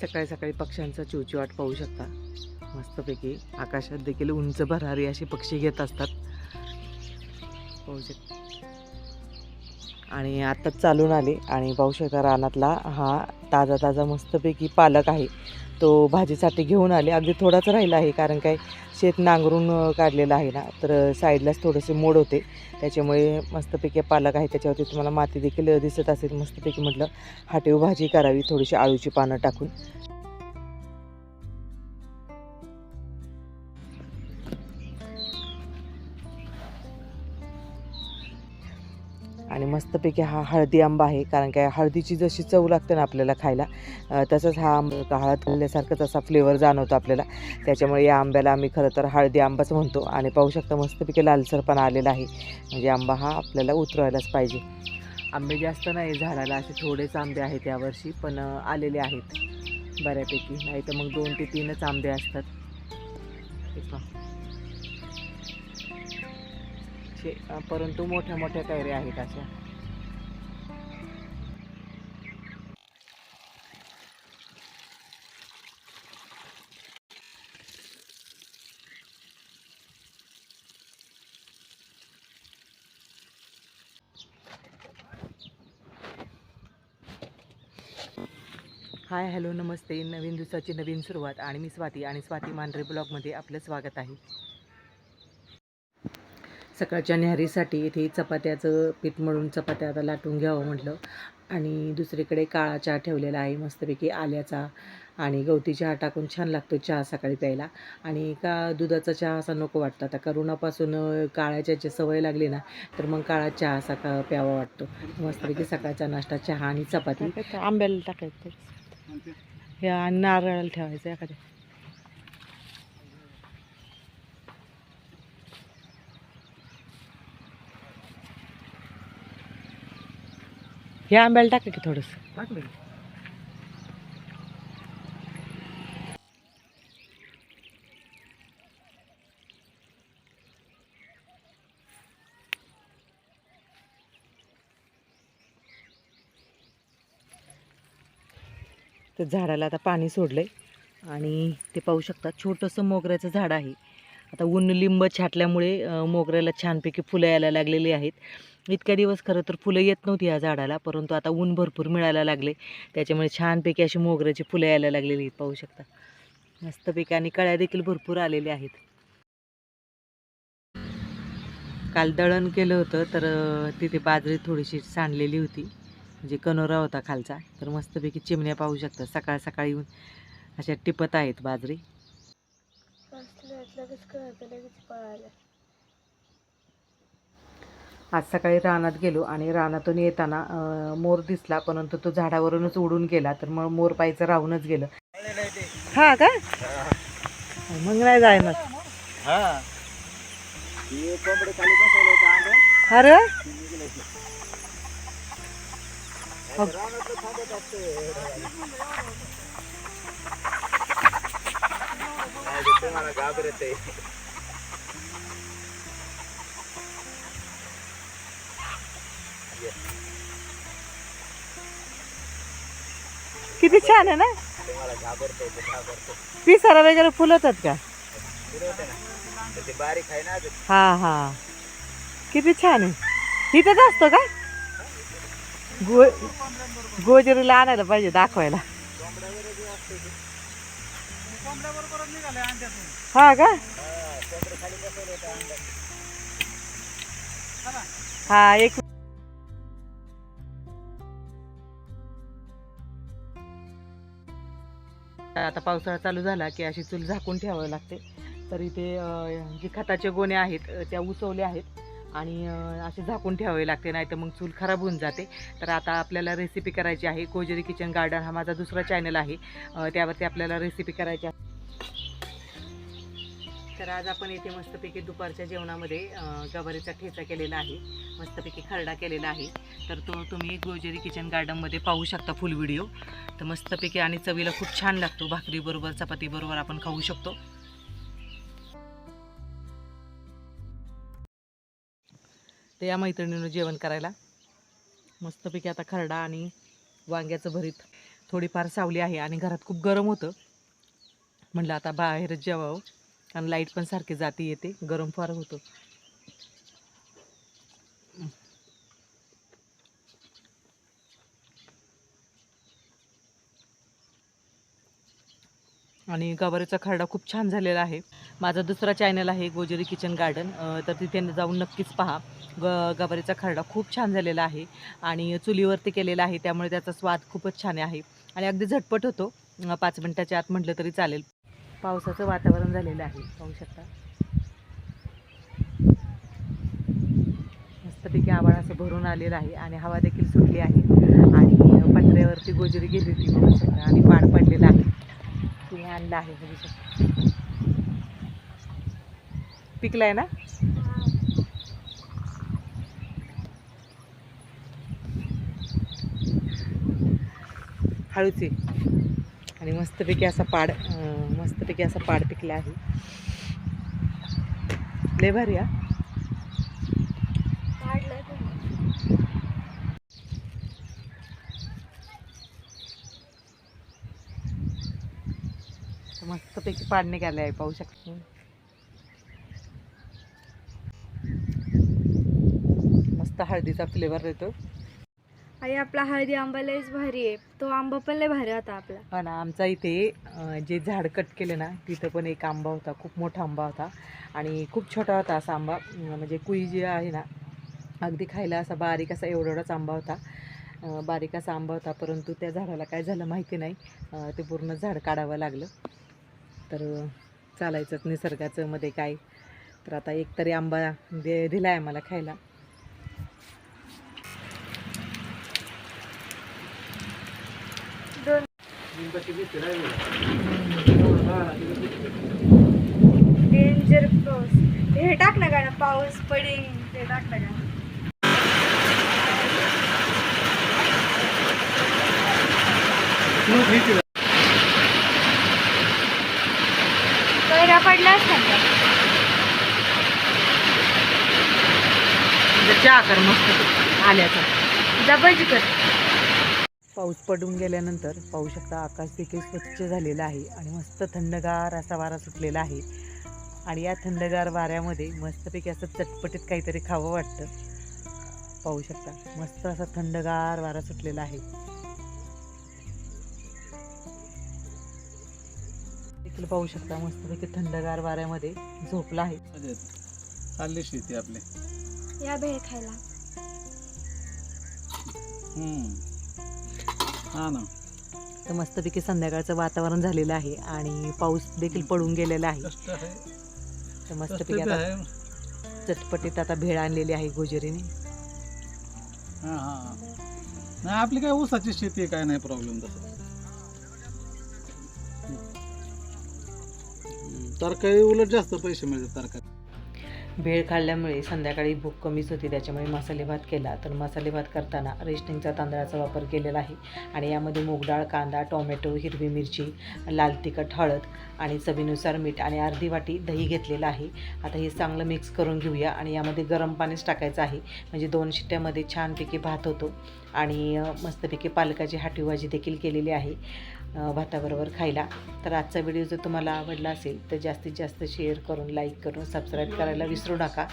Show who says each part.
Speaker 1: सकाळी सकाळी पक्ष्यांचा चिवचिवाट पाहू शकता. मस्तपैकी आकाशात देखील उंच भरारी असे पक्षी घेत असतात. पाहू शकता आणि आत्ताच चालून आले आणि पाहू शकता रानातला हा ताजा ताजा मस्तपैकी पालक आहे. तो भाजीसाठी घेऊन आले. अगदी थोडाच राहिला आहे कारण काय शेत नांगरून काढलेलं आहे ना. तर साईडलाच थोडेसे मोड होते. त्याच्यामुळे मस्तपैकी पालक आहे त्याच्यावरती तुम्हाला माती देखील दिसत असेल. मस्तपैकी म्हटलं हाटेव भाजी करावी थोडीशी आळूची पानं टाकून. आणि मस्तपैकी हा हळदी आंबा आहे कारण काय हळदीची जशी चव लागते ना आपल्याला खायला तसंच हा आंबा हळद खाल्ल्यासारखंच असा फ्लेवर जाणवतो आपल्याला. त्याच्यामुळे या आंब्याला आम्ही खरं तर हळदी आंबाच म्हणतो. आणि पाहू शकता मस्तपैकी लालसरपणा आलेला आहे. म्हणजे आंबा हा आपल्याला उतरवायलाच पाहिजे. आंबे जास्त नाही झाडाला असे थोडेच आंबे आहेत यावर्षी पण आलेले आहेत बऱ्यापैकी. नाही तर मग दोन ते तीनच आंबे असतात. शे- परंतु मोठ्या मोठ्या कैऱ्या आहेत अशा. हाय हॅलो नमस्ते. नवीन दिवसाची नवीन सुरुवात. आणि मी स्वाती. आणि स्वाती मांढरे ब्लॉगमध्ये आपलं स्वागत आहे. सकाळच्या न्याहारीसाठी इथे चपात्याचं पीठ मळून चपात्या आता लाटून घ्यावं म्हटलं. आणि दुसरीकडे काळा चहा ठेवलेला आहे मस्तपैकी आल्याचा. आणि गवती चहा टाकून छान लागतो चहा सकाळी प्यायला. आणि का दुधाचा चहा असा नको वाटतं. आता करोनापासून अं, काळ्या चहाची सवय लागली ना तर मग काळा चहा असा का प्यावा वाटतो. मस्तपैकी सकाळचा नाश्ता चहा आणि चपाती.
Speaker 2: आंब्याला टाकायचं.
Speaker 1: हे नारळाला ठेवायचं एखाद्या. हे आंब्याला टाका की थोडंसं. तर झाडाला आता पाणी सोडलंय आणि ते पाहू शकता छोटंसं मोगऱ्याचं झाड आहे. आता ऊन लिंब छाटल्यामुळे मोगऱ्याला छानपैकी फुलं यायला लागलेली आहेत. इतक्या दिवस खरं तर फुलं येत नव्हती या झाडाला परंतु आता ऊन भरपूर मिळायला लागले. त्याच्यामुळे छानपैकी अशी मोगऱ्याची फुलं यायला लागलेली आहेत पाहू शकता. मस्तपैकी आणि कळ्या देखील भरपूर आलेल्या आहेत. काल दळण केलं होतं तर तिथे बाजरी थोडीशी सांडलेली होती. म्हणजे कनोरा होता खालचा. तर मस्तपैकी चिमण्या पाहू शकतात सकाळ सकाळी येऊन अशा टिपत आहेत बाजरी.
Speaker 2: लगेच कळतं लगेच पळायला
Speaker 1: आज सकाळी रानात गेलो आणि रानातून येताना मोर दिसला परंतु तो झाडावरूनच उडून गेला. तर मग मोर पाहायचं राहूनच गेलं. हा का? मग नाही जायना अरे? किती छान आहे ना? पिसारा वगैरे फुलतात का? हा हा. किती छान आहे. इथंच असतो का? गो गोजरीला आणायला पाहिजे दाखवायला. हा का? हा एक आता पावसाळा चालू झाला की अशी चूल झाकून ठेवावी लागते. तर इथे जे खताचे गोणे आहेत त्या उसवल्या आहेत. आणि असे झाकून ठेवावे लागते नाही तर मग चूल खराब होऊन जाते. तर आता आपल्याला रेसिपी करायची आहे. कोजरी किचन गार्डन हा माझा दुसरा चॅनल आहे. त्यावरती आपल्याला रेसिपी करायची आहे. तर आज आपण इथे मस्तपैकी दुपारच्या जेवणामध्ये गवारीचा ठेचा केलेला आहे. मस्तपैकी खरडा केलेला आहे. तर तो तुम्ही गोजेरी किचन गार्डनमध्ये पाहू शकता फुल व्हिडिओ तर मस्तपैकी आणि चवीला खूप छान लागतो. भाकरीबरोबर चपातीबरोबर आपण खाऊ शकतो. ते या मैत्रिणीनं जेवण करायला. मस्तपैकी आता खरडा आणि वांग्याचं भरीत थोडीफार सावली आहे आणि घरात खूप गरम होतं. म्हटलं आता बाहेरच जेवावं. आणि लाइट पण सारखी जाती येते. गरम फार होतं. आणि गवारीचा खरडा खूप छान झालेला आहे. माझा दुसरा चॅनल आहे गोजरी किचन गार्डन तर तिथे जाऊन नक्कीच पहा. ग गवारीचा खरडा खूप छान झालेला आहे आणि चुलीवरती केलेला आहे त्यामुळे त्याचा स्वाद खूपच छान आहे. आणि अगदी झटपट होतो. पाच मिनटाच्या आत म्हटलं तरी चालेल. पावसाचं वातावरण झालेलं आहे. पाहू शकता. मस्तपैकी आभाळ असं भरून आलेलं आहे आणि हवा देखील सुटली आहे. आणि पत्र्यावरती गोजरी गेली होती बघू शकता आणि पाड पडलेलं आहे. आणलं आहे बघू शकता. पिकलाय ना? हळूची आणि मस्तपैकी असा पाड मस्तपैकी असा पाड पिकला आहे. लय भारी हा
Speaker 2: काढलं तुम्ही
Speaker 1: तर मस्तपैकी पाड निघाले आहे पाहू शकता मस्त हळदीचा फ्लेवर येतो
Speaker 2: आई आपला हळदी आंबा लयच भारी आहे. तो आंबा पण लय भारी होता आपला.
Speaker 1: हा ना आमचा इथे अं, जे झाड कट केलं ना तिथं पण एक आंबा होता खूप मोठा आंबा होता. आणि खूप छोटा होता असा आंबा अं, म्हणजे कुई जी आहे ना अगदी खायला असा बारीक असा एवढा एवढाच आंबा होता. अं, बारीक असा आंबा होता परंतु त्या झाडाला काय झालं माहिती नाही. अं, ते पूर्ण झाड काढावं लागलं. तर चालायचंच निसर्गाचं मध्ये काय. तर आता एक तरी आंबा दे दिला आहे मला खायला.
Speaker 2: दोन डेंजर पाऊस हे टाक ना गाणं पाऊस पडेल ते टाक ना गाणं. कैरा पडला का
Speaker 1: चहा कर मस्त. आल्याचा.
Speaker 2: डबल कर.
Speaker 1: पाऊस पडून गेल्यानंतर पाहू शकता आकाश देखील स्वच्छ झालेलं आहे आणि मस्त थंडगार असा वारा सुटलेला आहे. आणि या थंडगार वाऱ्यामध्ये मस्तपैकी असं चटपटीत काहीतरी खावं वाटतं. पाहू शकता मस्त असा थंडगार वारा सुटलेला आहे. देखील पाहू शकता मस्तपैकी थंडगार वाऱ्यामध्ये झोपला आहे.
Speaker 3: चालली शेती आपली.
Speaker 2: या भेळ खायला.
Speaker 3: हम्म. हा ना.
Speaker 1: तर मस्तपैकी संध्याकाळचं वातावरण झालेलं आहे आणि पाऊस देखील पडून गेलेला आहे. तर मस्तपैकी आता चटपटीत आता भेळ आणलेली आहे गोजरीने.
Speaker 3: हा हा. नाही आपली काय ऊसाची शेती आहे, काय नाही प्रॉब्लेम तसं. तरकारी उलट जास्त पैसे मिळतात तरकारी
Speaker 1: भेळ खाल्ल्यामुळे संध्याकाळी भूक कमीच होती त्याच्यामुळे मसाले भात केला. तर मसाले भात करताना रेशनिंगचा तांदळाचा वापर केलेला आहे आणि यामध्ये मूगडाळ कांदा टोमॅटो हिरवी मिरची लाल तिखट हळद आणि चवीनुसार मीठ आणि अर्धी वाटी दही घेतलेलं आहे. आता हे चांगलं मिक्स करून घेऊया आणि यामध्ये गरम पाणीच टाकायचं आहे. म्हणजे दोन शिट्ट्यामध्ये छानपैकी भात होतो. आणि मस्तपैकी पालकाची हाटी भाजी देखील केलेली आहे भाताबरोबर खायला. तर आजचा व्हिडिओ जर तुम्हाला आवडला असेल तर जास्तीत जास्त शेअर करून लाईक करून सबस्क्राईब करायला विसरू नका.